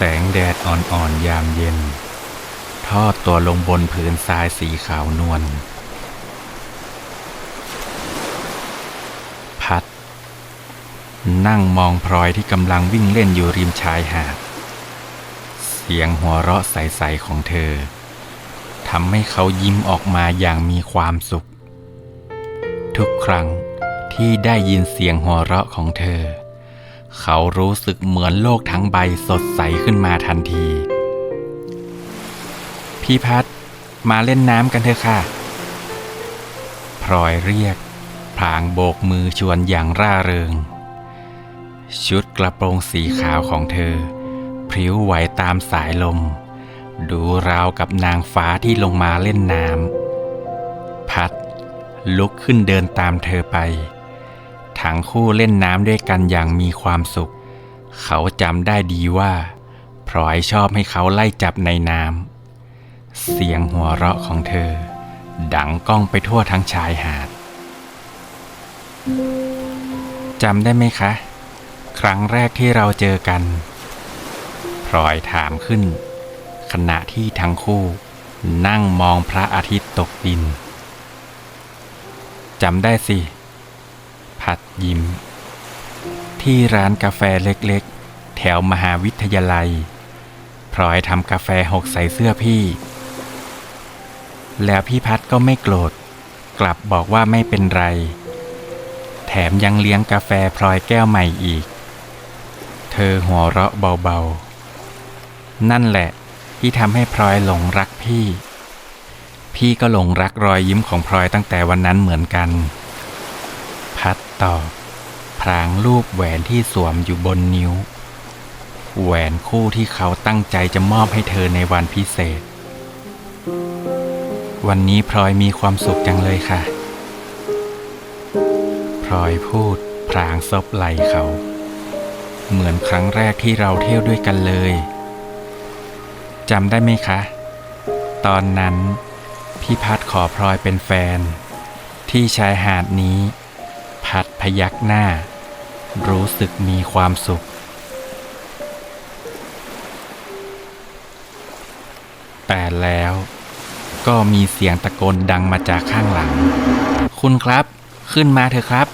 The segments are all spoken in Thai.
แสงแดดอ่อนๆยามเย็น ทอดตัวลงบนผืนทรายสีขาวนวลพัด นั่งมองพลอยที่กำลังวิ่งเล่นอยู่ริมชายหาด เสียงหัวเราะใสๆของเธอทำให้เขายิ้มออกมาอย่างมีความสุข ทุกครั้งที่ได้ยินเสียงหัวเราะของเธอ เขารู้สึกเหมือนโลกทั้งใบสดใสขึ้นมาทันที พี่พัดมาเล่นน้ำกันเถอะค่ะ พลอยเรียกพลางโบกมือชวนอย่างร่าเริง ชุดกระโปรงสีขาวของเธอ พริ้วไหวตามสายลม ดูราวกับนางฟ้าที่ลงมาเล่นน้ำ พัดลุกขึ้นเดินตามเธอไป ทั้งคู่เล่นน้ำด้วยกันอย่างมีความสุข เขาจำได้ดีว่าพลอยชอบให้เขาไล่จับในน้ำ เสียงหัวเราะของเธอ ดังก้องไปทั่วทั้งชายหาดจำได้ไหมคะ ครั้งแรกที่เราเจอกันพลอยถามขึ้น ขณะที่ทั้งคู่ นั่งมองพระอาทิตย์ตกดินจำได้สิ พัดยิ้ม ที่ร้านกาแฟเล็กๆ แถวมหาวิทยาลัย พลอยทำกาแฟหกใส่เสื้อพี่ แล้วพี่พัดก็ไม่โกรธ กลับบอกว่าไม่เป็นไร แถมยังเลี้ยงกาแฟพลอยแก้วใหม่อีก เธอหัวเราะเบาๆ นั่นแหละที่ทำให้พลอยหลงรักพี่ พี่ก็หลงรักรอยยิ้มของพลอยตั้งแต่วันนั้นเหมือนกัน ตอบพรางรูปแหวนที่สวมอยู่บนนิ้ว แหวนคู่ที่เขาตั้งใจจะมอบให้เธอในวันพิเศษ วันนี้พลอยมีความสุขจังเลยค่ะ พลอยพูดพรางซบไหล่เขา เหมือนครั้งแรกที่เราเที่ยวด้วยกันเลยจำได้ไหมคะ ตอนนั้นพี่พัดขอพลอยเป็นแฟน ที่ชายหาดนี้ พัดพยักหน้า รู้สึกมีความสุข แต่แล้วก็มีเสียงตะโกนดังมาจากข้างหลัง คุณครับ ขึ้นมาเถอะครับ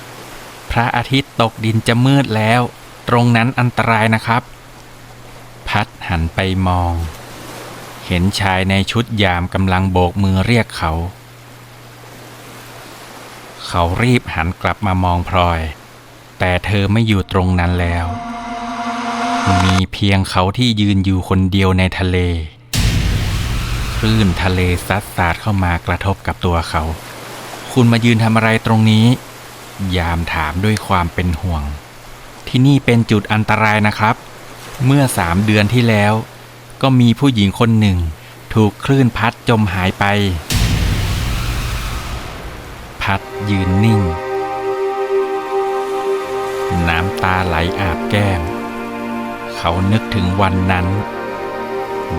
พระอาทิตย์ตกดินจะมืดแล้ว ตรงนั้นอันตรายนะครับ พัดหันไปมอง เห็นชายในชุดยามกำลังโบกมือเรียกเขา เขารีบหันกลับมามองพลอย แต่เธอไม่อยู่ตรงนั้นแล้ว มีเพียงเขาที่ยืนอยู่คนเดียวในทะเล คลื่นทะเลซัดสาดเข้ามากระทบกับตัวเขา คุณมายืนทำอะไรตรงนี้ ยามถามด้วยความเป็นห่วง ที่นี่เป็นจุดอันตรายนะครับ เมื่อสามเดือนที่แล้ว ก็มีผู้หญิงคนหนึ่ง ถูกคลื่นพัดจมหายไป พัดยืนนิ่ง น้ำตาไหลอาบแก้ม เขานึกถึงวันนั้น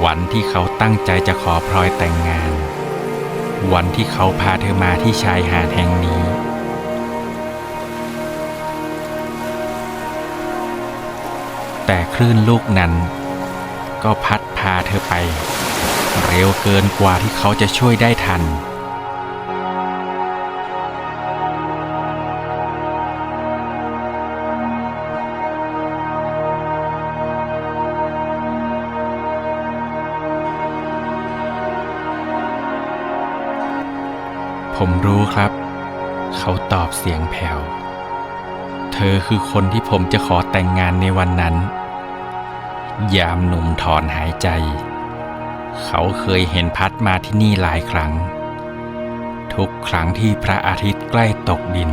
วันที่เขาตั้งใจจะขอพลอยแต่งงาน วันที่เขาพาเธอมาที่ชายหาดแห่งนี้ แต่คลื่นลูกนั้น ก็พัดพาเธอไป เร็วเกินกว่าที่เขาจะช่วยได้ทัน ผมรู้ครับ เขาตอบเสียงแผ่ว เธอคือคนที่ผมจะขอแต่งงานในวันนั้น ยามหนุ่มถอนหายใจ เขาเคยเห็นพัดมาที่นี่หลายครั้ง ทุกครั้งที่พระอาทิตย์ใกล้ตกดิน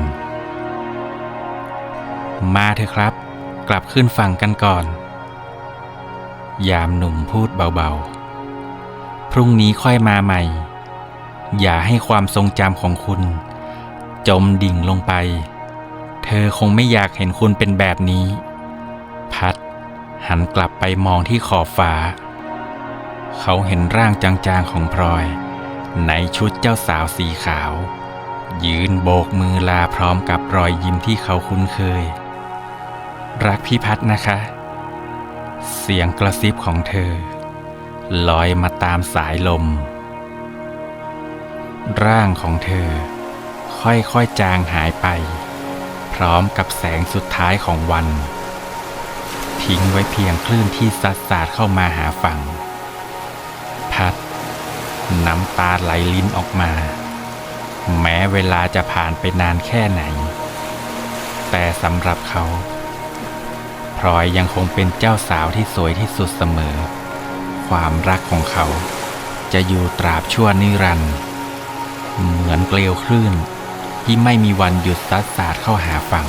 มาเถอะครับ กลับขึ้นฝั่งกันก่อน ยามหนุ่มพูดเบาๆ พรุ่งนี้ค่อยมาใหม่ อย่าให้ความทรงจำของคุณ จมดิ่งลงไป เธอคงไม่อยากเห็นคุณเป็นแบบนี้ พัด หันกลับไปมองที่ขอบฟ้า เขาเห็นร่างจางๆของพลอย ในชุดเจ้าสาวสีขาว ยืนโบกมือลาพร้อมกับรอยยิ้มที่เขาคุ้นเคย รักพี่พัดนะคะ เสียงกระซิบของเธอ ลอยมาตามสายลม ร่างของเธอ ค่อยๆจางหายไป พร้อมกับแสงสุดท้ายของวัน ทิ้งไว้เพียงคลื่นที่ซัดสาดเข้ามาหาฝั่ง พัด น้ำตาไหลลิ้นออกมา แม้เวลาจะผ่านไปนานแค่ไหน แต่สำหรับเขาพลอยยังคงเป็นเจ้าสาวที่สวยที่สุดเสมอ ความรักของเขาจะอยู่ตราบชั่วนิรันดร์ เหมือนเกลียวคลื่น ที่ไม่มีวันหยุดซัดสาดเข้าหาฝั่ง